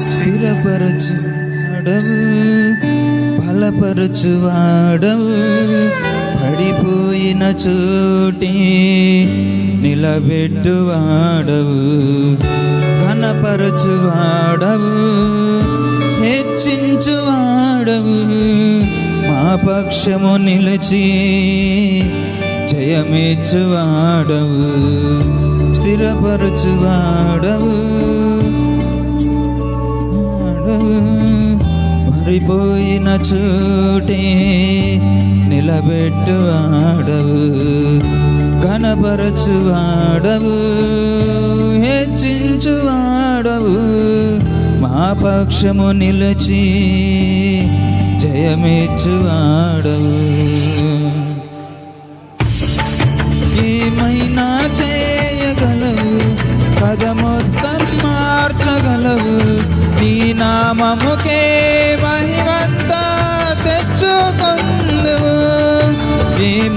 സ്ഥിരപരച്ച് നടവ് బలపరచువాడవు. పడిపోయిన చోటి నిలబెట్టువాడవు. కనపరచువాడవు హెచ్చించువాడవు. మా పక్షము నిలిచి జయమిచ్చువాడవు. స్థిరపరచువాడవు. వాడవు మరిపోయిన చోటే నిలబెట్టువాడవు కనపరచువాడవు హెచ్చించువాడవు. మా పక్షము నిలిచి జయమిచ్చువాడవు.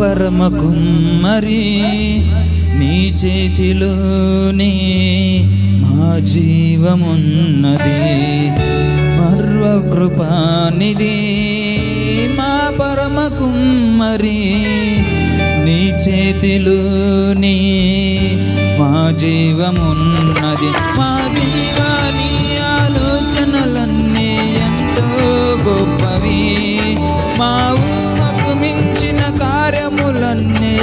పరమ కుమ్మరి నీ చేతిలోనే మా జీవమున్నది. మర్వకృపానిది మా పరమ కుమ్మరి నీ చేతిలోనే మా జీవమున్నది.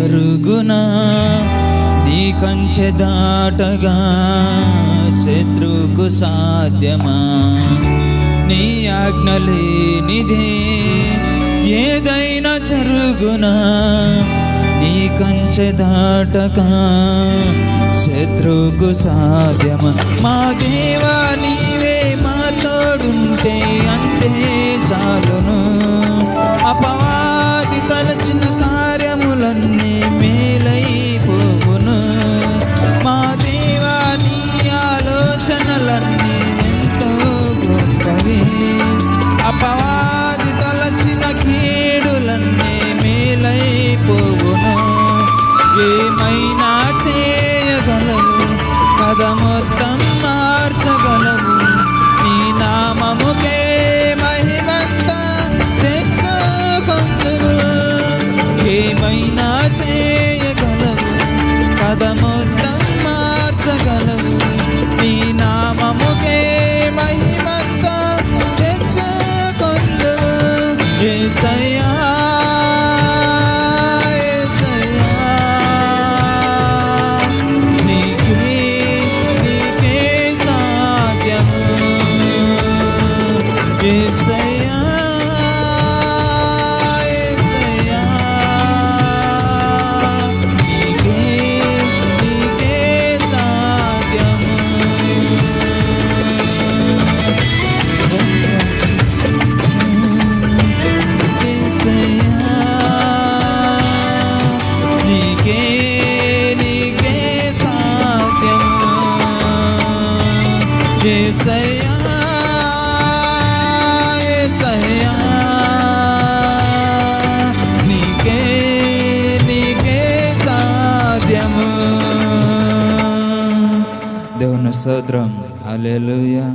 జరుగునా? నీ కంచె దాటగా శత్రుకు సాధ్యమా? నీ ఆజ్ఞ లేనిదే ఏదైనా జరుగునా? నీ కంచె దాటగా శత్రుకు సాధ్యమా? మా దేవా ఆలోచనలన్నీ ఎంతో గొప్పవి. అపవాది తలచిన కీడులన్నీ మేలైపోవును. ఏమైనా చేయగలవు? కథ మొత్తం మార్చగలవు. నీ నామముకే మహిమంత తెచ్చుకొందువు ఏమైనా చేయగలవు? కథ సాధ్యము దేవుని స్తోత్రం హల్లెలూయా